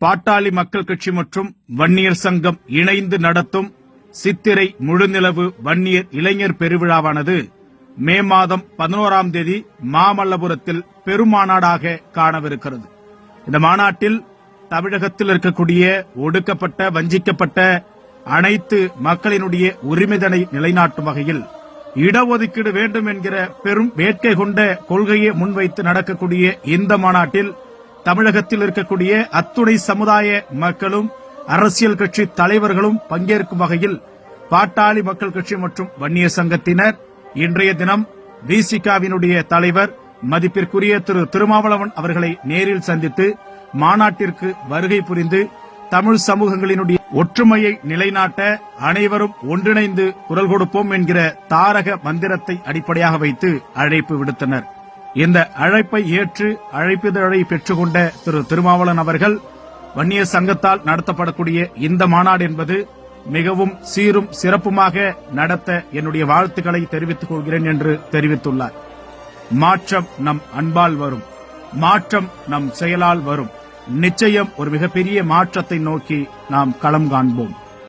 பாட்டாளி மக்கள் கட்சி மற்றும் வன்னியர் சங்கம் இணைந்து நடத்தும் சித்திரை முழுநிலவு வன்னியர் இளைஞர் பெருவிழாவானது மே மாதம் பதினோராம் தேதி மாமல்லபுரத்தில் பெருமாநாடாக காணவிருக்கிறது. இந்த மாநாட்டில் தமிழகத்தில் இருக்கக்கூடிய ஒடுக்கப்பட்ட வஞ்சிக்கப்பட்ட அனைத்து மக்களினுடைய உரிமைதனை நிலைநாட்டும் வகையில் இடஒதுக்கீடு வேண்டும் என்கிற பெரும் வேட்கை கொண்ட கொள்கையை முன்வைத்து நடக்கக்கூடிய இந்த மாநாட்டில் தமிழகத்தில் இருக்கக்கூடிய அத்துணை சமுதாய மக்களும் அரசியல் கட்சி தலைவர்களும் பங்கேற்கும் வகையில் பாட்டாளி மக்கள் கட்சி மற்றும் வன்னிய சங்கத்தினர் இன்றைய தினம் விசிகாவினுடைய தலைவர் மதிப்பிற்குரிய திரு திருமாவளவன் அவர்களை நேரில் சந்தித்து மாநாட்டிற்கு வருகை புரிந்து தமிழ் சமூகங்களினுடைய ஒற்றுமையை நிலைநாட்ட அனைவரும் ஒன்றிணைந்து குரல் கொடுப்போம் என்கிற தாரக மந்திரத்தை அடிப்படையாக வைத்து அழைப்பு விடுத்தனர். இந்த அழைப்பை ஏற்று அழைப்பிதழை பெற்றுக்கொண்ட திரு திருமாவளன் அவர்கள் வன்னிய சங்கத்தால் நடத்தப்படக்கூடிய இந்த மாநாடு என்பது மிகவும் சீரும் சிறப்புமாக நடத்த என்னுடைய வாழ்த்துக்களை தெரிவித்துக் கொள்கிறேன் என்று தெரிவித்துள்ளார். மாற்றம் நம் அன்பால் வரும். மாற்றம் நம் செயலால் வரும். நிச்சயம் ஒரு மிகப்பெரிய மாற்றத்தை நோக்கி நாம் களம் காண்போம்.